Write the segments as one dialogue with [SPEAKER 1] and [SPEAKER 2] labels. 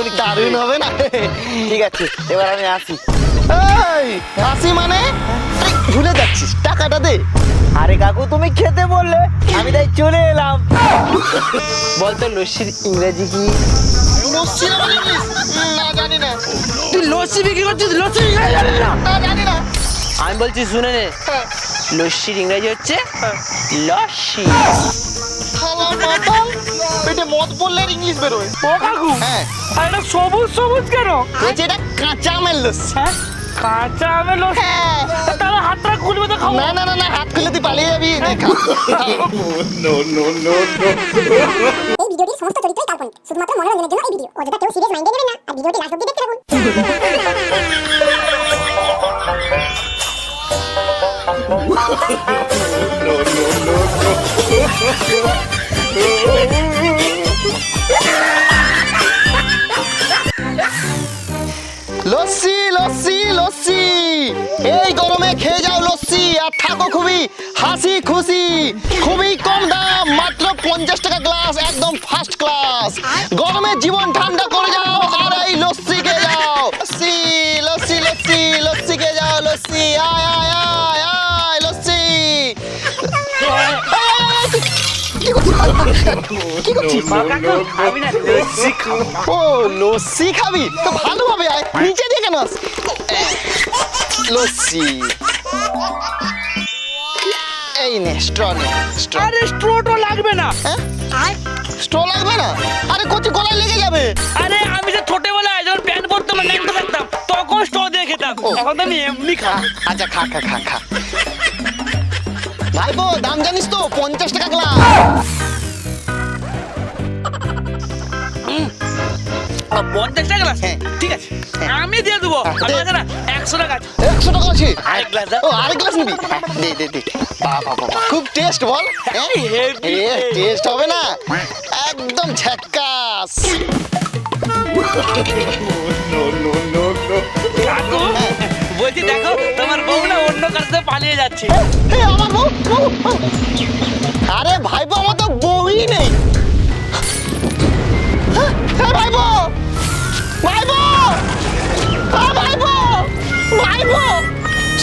[SPEAKER 1] দারুণ দারুণ হবে না?
[SPEAKER 2] ঠিক আছে এবার আমি আসি।
[SPEAKER 1] এই! আসি মানে? ভুলে যাচ্ছিস টাকাটা দে।
[SPEAKER 2] আরে কাকু তুমি খেতে বললে আমি তাই চলে এলাম। বলতো লস্যির ইংরেজি কি?
[SPEAKER 1] লস্যি না বলে ইংলিশ? উম, না জানি না।
[SPEAKER 2] তুই লস্যি বিক্রি করছিস লস্যি জানিস না?
[SPEAKER 1] না জানি না।
[SPEAKER 2] আমি বলছি শুনে নে।
[SPEAKER 1] হ্যাঁ।
[SPEAKER 2] লস্যির ইংরেজি হচ্ছে লস্যি।
[SPEAKER 1] খালা মাতাল পেটে মদ পড়লে ইংলিশ বেরোয়।
[SPEAKER 3] ও কাকু?
[SPEAKER 1] হ্যাঁ।
[SPEAKER 3] আর এটা সবুজ সবুজ কেন?
[SPEAKER 1] বলছি এটা কাঁচা আমের লস্যি।
[SPEAKER 3] হ্যাঁ? কাঁচা আমের লস্যি?
[SPEAKER 1] হ্যাঁ।
[SPEAKER 3] তাহলে হাতটা খুলবে তো খাব।
[SPEAKER 1] না না না না হাত খুলে তুই পালিয়ে যাবি নে, খা।
[SPEAKER 4] এই ভিডিওটির সমস্ত চরিত্রই কাল্পনিক শুধুমাত্র মনোরঞ্জনের জন্য এই ভিডিও। অযথা কেউ সিরিয়াস মাইন্ডে নেবেন না আর ভিডিওটি লাস্ট অব্দি দেখতে থাকুন।
[SPEAKER 1] লস্যি লস্যি লস্যি। এই গরমে খেয়ে যাও লস্যি আর থাকো খুবই হাসি খুশি। খুবই কম দাম, মাত্র পঞ্চাশ টাকা গ্লাস একদম ফার্স্ট ক্লাস গরমে জীবন ঠান্ডা করে যাও আর এই লস্যি খেয়ে যাও। লস্যি লস্যি লস্যি লস্যি খেয়ে যাও, লস্যি। আয় আয় আয় আয়। কি করছিস? কি করছিস
[SPEAKER 3] কাকু আমি না লস্যি খাব।
[SPEAKER 1] ও লস্যি খাবি? তো ভালোভাবে আয়। নিচে দিয়ে কেন আস? লস্যি এই নে স্ট্র নে স্ট্র।
[SPEAKER 3] আরে স্ট্রোটো লাগবে না।
[SPEAKER 1] স্ট্র লাগবে না? আরে কচি গলায় লেগে যাবে।
[SPEAKER 3] আরে আমি যে ছোটবেলায় যখন প্যান্ট পরতাম না ল্যাংটা থাকতাম তখন স্ট্র দিয়ে খেতাম
[SPEAKER 1] ও।
[SPEAKER 3] এখন তো আমি এমনি খাব।
[SPEAKER 1] আচ্ছা খা খা খা খা। ভাইপো দাম জানিস তো? পঞ্চাশ টাকা গ্লাস
[SPEAKER 3] পঞ্চাশ টাকা গ্লাস
[SPEAKER 1] হ্যাঁ।
[SPEAKER 3] ঠিক আছে। আমি দিয়ে দেবো।
[SPEAKER 1] হ্যাঁ,
[SPEAKER 3] না একশো টাকা আছে।
[SPEAKER 1] একশো টাকা আছে?
[SPEAKER 3] আরেক গ্লাস দাও।
[SPEAKER 1] ও আরেক গ্লাস নিবি? হ্যাঁ, দে দে দে। বাবা বাবা খুব টেস্ট বল টেস্ট হবে না? একদম ঝাক্কাস।
[SPEAKER 3] বলছি দেখো তোমার বউ না অন্য সাথে পালিয়ে যাচ্ছে।
[SPEAKER 1] আমার বউ। আরে ভাইপো আমার তো বউই নেই।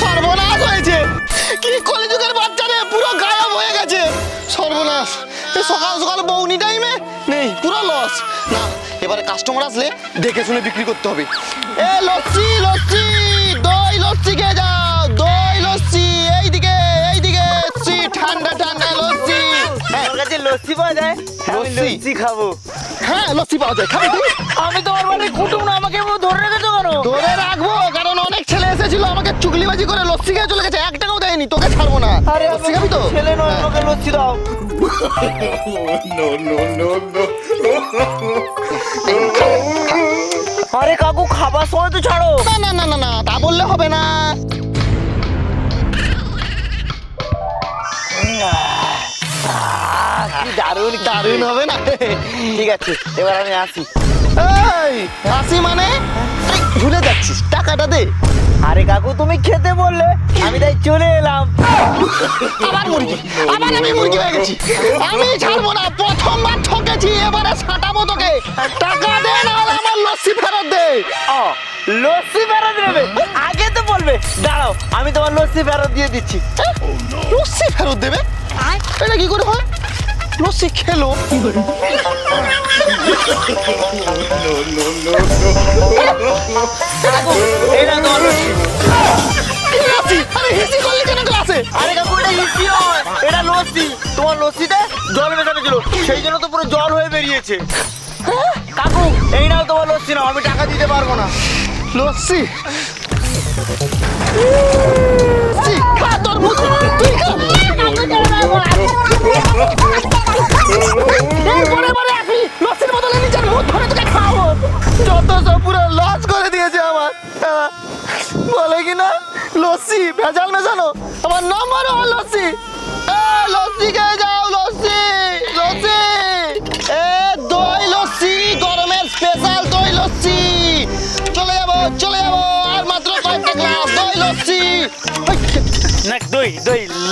[SPEAKER 1] সর্বনাশ হয়েছে। কি কলিযুগের বাচ্চা রে পুরো গায়েব হয়ে গেছে। সর্বনাশ। সকাল সকাল বউনি টাইমে? নেই পুরো লস না এবারে কাস্টমার আসলে দেখে শুনে বিক্রি করতে হবে। এ লস্যি লস্যি দই লস্যি খেয়ে যাও লস্যি
[SPEAKER 2] পাওয়া যায়? আমি
[SPEAKER 1] লস্যি?
[SPEAKER 2] খাব।
[SPEAKER 1] হ্যাঁ লস্যি পাওয়া যায়। খাবি তুই
[SPEAKER 3] আমি তোমার বাড়ির কুটুম না আমাকে ধরে রেখেছো কেন?
[SPEAKER 1] ধরে রাখব কারণ অনেক ছেলে এসেছিল আমাকে চুগলিবাজি করে লস্যি খেয়ে চলে গেছে। এক টাকাও দেয়নি তোকে ছাড়বো না।
[SPEAKER 2] আরে
[SPEAKER 1] লস্যি খাবি তো?
[SPEAKER 2] ছেলে নয়
[SPEAKER 1] হ্যাঁ।
[SPEAKER 2] আমাকে লস্যি দাও। আরে কাকু খাবার সময় তো ছাড়ো।
[SPEAKER 1] না না না না না তা বললে হবে না।
[SPEAKER 2] কি দারুণ
[SPEAKER 1] দারুণ হবে না?
[SPEAKER 2] ঠিক আছে এবার আমি আসি।
[SPEAKER 1] এই আসি মানে? ভুলে যাচ্ছিস টাকাটা দে।
[SPEAKER 2] আরে কাকু তুমি খেতে বললে আমি তাই চলে এলাম।
[SPEAKER 1] আবার মুরগি আবার আমি মুরগি হয়ে গেছি। আমি ছাড়বো না প্রথমবার ঠকেছি এবারে ছাটাবো তোকে। টাকা দে না আমার লস্যি ফেরত দে।
[SPEAKER 2] ও লস্যি ফেরত দেবে? আগে তো বলবে দাঁড়াও আমি তোমার লস্যি ফেরত দিয়ে দিচ্ছি।
[SPEAKER 1] লস্যি ফেরত দেবে? এটা কি করে হয়? লস্যি খেলো।
[SPEAKER 2] না তোমার লস্যি
[SPEAKER 1] আরে হিসি করলি কেন ক্লাসে
[SPEAKER 2] আরে কাকু এটা হয়। এটা লস্যি তোমার লস্যিতে জল মেশানো ছিল। সেই জন্য তো পুরো জল হয়ে বেরিয়েছে। হ্যাঁ? কাকু এই নাও তোমার লস্যি নাও আমি টাকা দিতে পারব না।
[SPEAKER 1] লস্যি লস্যি, খা তোর মুখ তুই খা।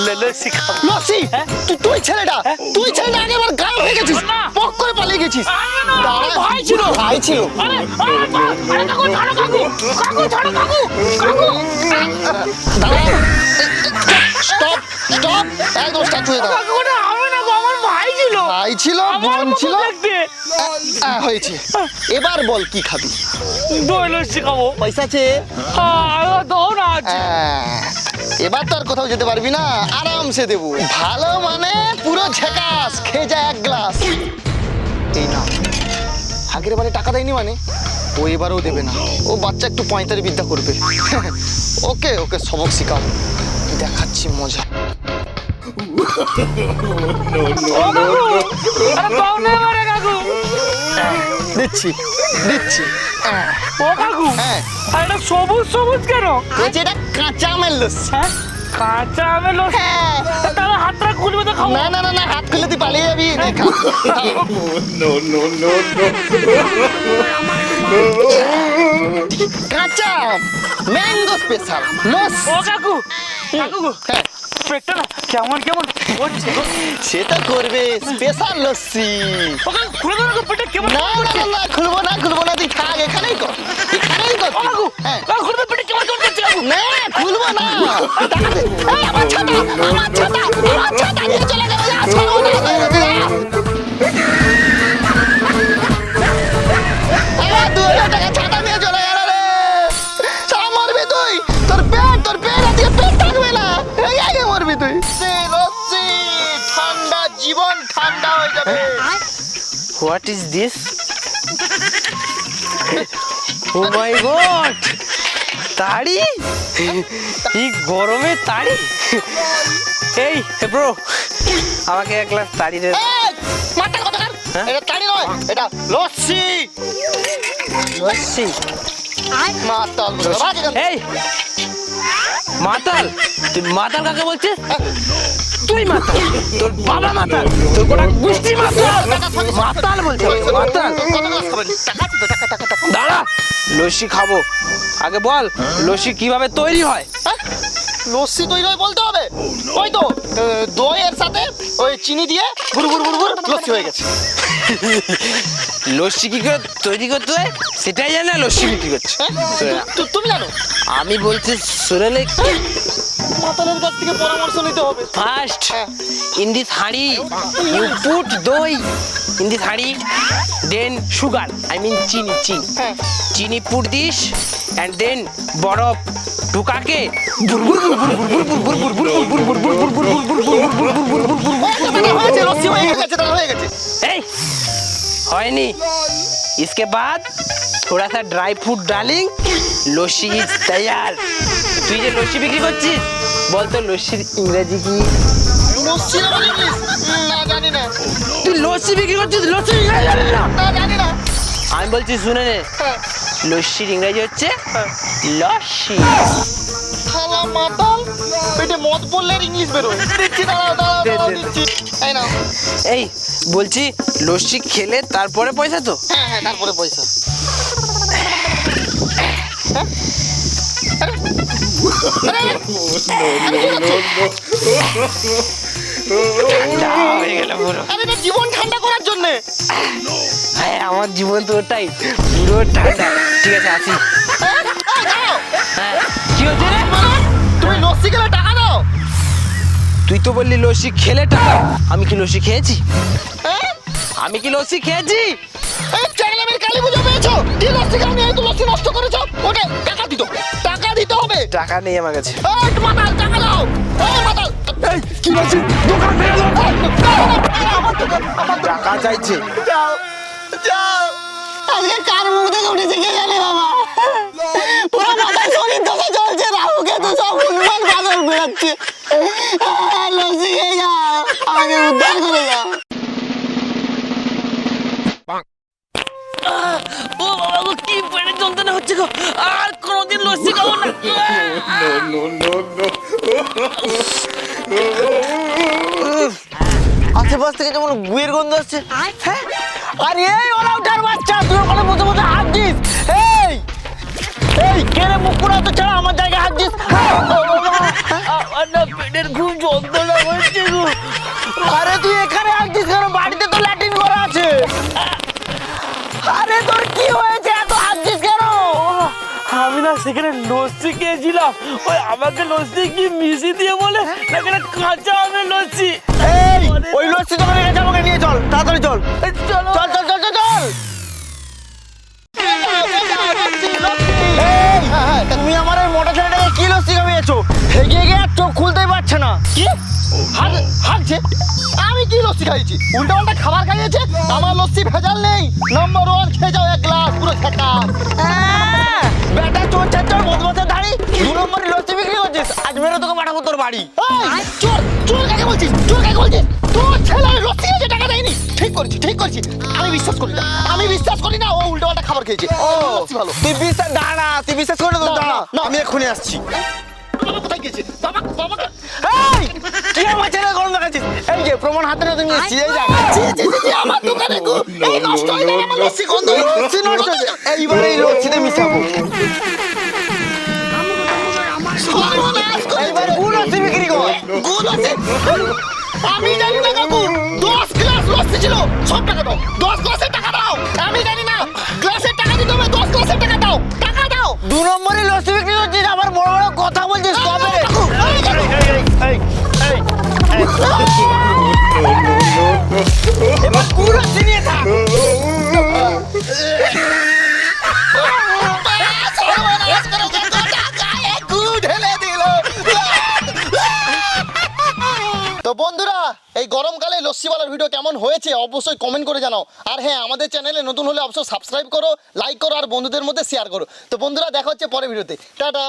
[SPEAKER 3] খাব
[SPEAKER 1] তুই তুই ছেলেটা তুই আমার গায়ে হয়ে গেছিস
[SPEAKER 3] না।
[SPEAKER 1] পক করে পালিয়ে গেছিস।
[SPEAKER 3] ভাই ছিল।
[SPEAKER 1] ভাই ছিল। স্টপ স্টপ একদম হয়ে দাও।
[SPEAKER 3] ছিল।
[SPEAKER 1] ভাই ছিল বোন ছিল। হয়েছে। এবার বল কি খাবি?
[SPEAKER 3] দই লস্যি খাব।
[SPEAKER 1] পয়সা আছে?
[SPEAKER 3] হ্যাঁ দাও না
[SPEAKER 1] এবার তো আর কোথাও যেতে পারবি না, আরামসে দেবো। ভালো মানে পুরো ঝেকাস, খেয়ে যা এক গ্লাস। এই না আগের বারে টাকা দেয়নি মানে? ও এবারেও দেবে না। ও বাচ্চা একটু পঁয়তারি বিদ্যা করবে। ওকে ওকে সবক শিখাও। দেখাচ্ছি মজা।
[SPEAKER 3] আরে কাকু।
[SPEAKER 1] দিচ্ছি দিচ্ছি।
[SPEAKER 3] ও কাকু
[SPEAKER 1] হ্যাঁ।
[SPEAKER 3] আর এটা সবুজ সবুজ কেন?
[SPEAKER 1] বলছি এটা কাঁচা আমের লস্যি
[SPEAKER 3] হ্যাঁ কাঁচা আমের লস্যি
[SPEAKER 1] হ্যাঁ।
[SPEAKER 3] তাহলে হাতটা খুলবে তো খাব।
[SPEAKER 1] না না না না হাত খুলে তুই পালিয়ে যাবি নে। কাঁচা ম্যাঙ্গো স্পেশাল। লস।
[SPEAKER 3] ও কাকু কাকু
[SPEAKER 1] হ্যাঁ।
[SPEAKER 3] পেটটা না কেমন কেমন করছে।
[SPEAKER 1] সেটা করবে স্পেশাল লস্যি।
[SPEAKER 3] ওকে খুলে দাও না পেটটা কেমন
[SPEAKER 1] না না না না খুলবো না খুলবো না তুই থাক এখানেই কর এখানেই কর। তুই। হ্যাঁ।
[SPEAKER 3] খুলবো পেটটা কেমন কেমন করছে
[SPEAKER 1] না খুলবো না। এই, আমার ছাতা আমার ছাতা আমার ছাতা নিয়ে চলে
[SPEAKER 3] what is this oh my god তাড়ি এই গরমে তাড়ি এই ব্রো আমাকে এক গ্লাস তাড়ি দে।
[SPEAKER 1] কার
[SPEAKER 3] হ্যাঁ?
[SPEAKER 1] এটা তাড়ি নয় এটা লস্যি।
[SPEAKER 3] লস্যি।
[SPEAKER 1] মাতাল।
[SPEAKER 3] এই মাতাল তুই মাতাল কাকে বলছিস? তুই মাতাল তোর বাবা মাতাল তোর গোটা গোষ্ঠী মাতাল মাতাল বলছে মাতাল। দাঁড়া, লস্যি খাব আগে বল, লস্যি কীভাবে তৈরি হ্যাঁ?
[SPEAKER 1] লস্যি তৈরি হয় বলতে হবে? ওই তো দইয়ের সাথে ওই চিনি দিয়ে গুড় গুড় গুড় গুড় লস্যি হয়ে গেছে।
[SPEAKER 3] লস্যি কি করে তৈরি করতে হয়? সেটাই জানে না লস্যি বিক্রি করছে।
[SPEAKER 1] হ্যাঁ? তুমি জানো?
[SPEAKER 3] আমি বলছি শুনেলে
[SPEAKER 1] মাতালের কাছ থেকে পরামর্শ নিতে হবে। First.
[SPEAKER 3] In this handi you put doi. In this handi then sugar I mean চিনি চিনি।
[SPEAKER 1] হ্যাঁ।
[SPEAKER 3] চিনি পুট দিস অ্যান্ড দেন বরফ। ঢুকাকে
[SPEAKER 1] দাদা, হয়েছে লস্যি হয়ে গেছে দাদা হয়ে গেছে
[SPEAKER 3] এই হয়নি इसके बाद थोड़ा सा ड्राई फ्रूट डालिंग লস্যি ইজ তৈয়ার তুই যে লস্যি বিক্রি করছিস বল তো লস্যির ইংরেজি কি
[SPEAKER 1] লস্যি না বলে ইংলিশ? উম, না জানি না
[SPEAKER 3] তুই লস্যি বিক্রি করছিস লস্যির ইংরেজি জানিস না
[SPEAKER 1] না জানি না
[SPEAKER 3] আমি বলছি শুনে নে
[SPEAKER 1] হ্যাঁ।
[SPEAKER 3] লস্যির ইংরেজি হচ্ছে লস্যি
[SPEAKER 1] শালা মাতাল পেটে মদ পড়লে ইংলিশ বেরোয় দিচ্ছি দাঁড়াও দাঁড়াও। দিচ্ছি এই নাও
[SPEAKER 3] এই বলছি লস্যি খেলে তারপরে পয়সা তো
[SPEAKER 1] হ্যাঁ হ্যাঁ তারপরে পয়সা
[SPEAKER 3] হয়ে গেল পুরো
[SPEAKER 1] আরে এটা জীবন ঠান্ডা করার জন্যে
[SPEAKER 3] হ্যাঁ আমার জীবন তো ওটাই পুরো ঠান্ডা ঠিক আছে আসি।
[SPEAKER 1] হ্যাঁ?
[SPEAKER 3] কি হচ্ছে রে?
[SPEAKER 1] তুমি লস্যি খেলে টাকা দাও।
[SPEAKER 3] তুই তো বললি লস্যি খেলে টাকা। আমি কি লস্যি খেয়েছি?
[SPEAKER 1] হ্যাঁ?
[SPEAKER 3] আমি কি লস্যি খেয়েছি?
[SPEAKER 1] চ্যাংলামের কালী পুজো পেয়েছ? কি লস্যি খাওনি? এই তো লস্যি নষ্ট করেছ। ওটা টাকা দিত টাকা দিতে হবে।
[SPEAKER 3] টাকা নেই আমার কাছে।
[SPEAKER 1] এই মাতাল টাকা দাও। এই মাতাল এই কি বলছিস? দোকান ভেঙে দাও আমার দোকান আমার
[SPEAKER 3] টাকা চাইছে।
[SPEAKER 1] যাও যাও। আজকে কার মুখ থেকে উঠেছে কে জানে বাবা? পুরো মাথায় শরীর ধসে চলছে রাহুকে তো সব উন্মাদ বাদল বেরোচ্ছে লসি খেয়ে যাও আমাকে উদ্ধার করে যাও
[SPEAKER 3] ও বাবা কি পেটে যন্ত্রণা হচ্ছে গো। আর কোনোদিন লস্যি খাব না।
[SPEAKER 2] আশেপাশ থেকে যেমন গুয়ের গন্ধ আসছে? হ্যাঁ? আরে এই বাচ্চা তুই ওখানে বসে বসে হাত দিস। এই এই কে রে মুখ তো ছাড়া আমার জায়গায় হাত দিস? হ্যাঁ, আমার না যন্ত্রণা হচ্ছে গো। আরে তুই এখানে আসছিস কেন? বাড়িতে
[SPEAKER 5] সেখানে লস্যি খেয়েছিলাম। ওই আমাকে লস্যি কি মিশি দিয়ে বলে? না কেন কাঁচা আমের লস্যি?
[SPEAKER 2] এই ওই লস্যি দোকানে গেছে আমাকে নিয়ে চল তাড়াতাড়ি চল।
[SPEAKER 5] চল।
[SPEAKER 2] চল চল চল চল তুমি আমার এই মোটা ছেলেটাকে কি লস্যি খাইয়েছো হেগে হেগে আর চোখ খুলতেই পারছে না।
[SPEAKER 1] কি? হাগছে আমি কি লস্যি খাইছি? উল্টা পাল্টা খাবার খাইয়েছে আমার লস্যি ভেজাল নেই। নম্বর ওয়ান খেয়ে যাও এক গ্লাস পুরো খেটা
[SPEAKER 2] বেটা চোর চার বদমাতে দাঁড়ি। দু নম্বরে লস্যি বিক্রি করছিস। আজ মেরে তোকে পাঠাবো তোর বাড়ি।
[SPEAKER 1] এই, চোর চোর কাকে বলছিস? চোর কাকে বলছিস? তোর ছেলে লস্যি খেয়েছে টাকা দেয়নি। ঠিক করেছি ঠিক করেছি। আমি বিশ্বাস করি না। আমি বিশ্বাস করি না ও উল্টো পাল্টা খাবার খেয়েছে।
[SPEAKER 2] ও
[SPEAKER 1] লস্যি ভালো।
[SPEAKER 2] তুই বিশ্বাস দাঁড়া তুই বিশ্বাস করে তো
[SPEAKER 1] না,
[SPEAKER 2] দাঁড়া।
[SPEAKER 1] না, না।
[SPEAKER 2] আমি এক্ষুনি আসছি। আমার
[SPEAKER 1] দোকানে এই নষ্ট হয়ে
[SPEAKER 2] হয়ে
[SPEAKER 1] কর গুড আমি জানি না কাকু দশ গ্লাস লস্যি ছিল সব টাকা দাও দশ গ্লাসের টাকা দাও আমি জানি না গ্লাসের টাকা দিতে হবে দশ গ্লাসের টাকা দাও
[SPEAKER 2] দু নম্বরে লস্যি বিক্রি করছিস আবার বড় বড় কথা বলছিস কবে এবার
[SPEAKER 1] এই গরমকালে লস্যিওয়ালার ভিডিও কেমন হয়েছে অবশ্যই কমেন্ট করে জানাও। আর হ্যাঁ আমাদের চ্যানেলে নতুন হলে অবশ্যই সাবস্ক্রাইব করো লাইক করো, আর বন্ধুদের মধ্যে শেয়ার করো। তো বন্ধুরা, দেখা হচ্ছে পরে ভিডিওতে টাটা!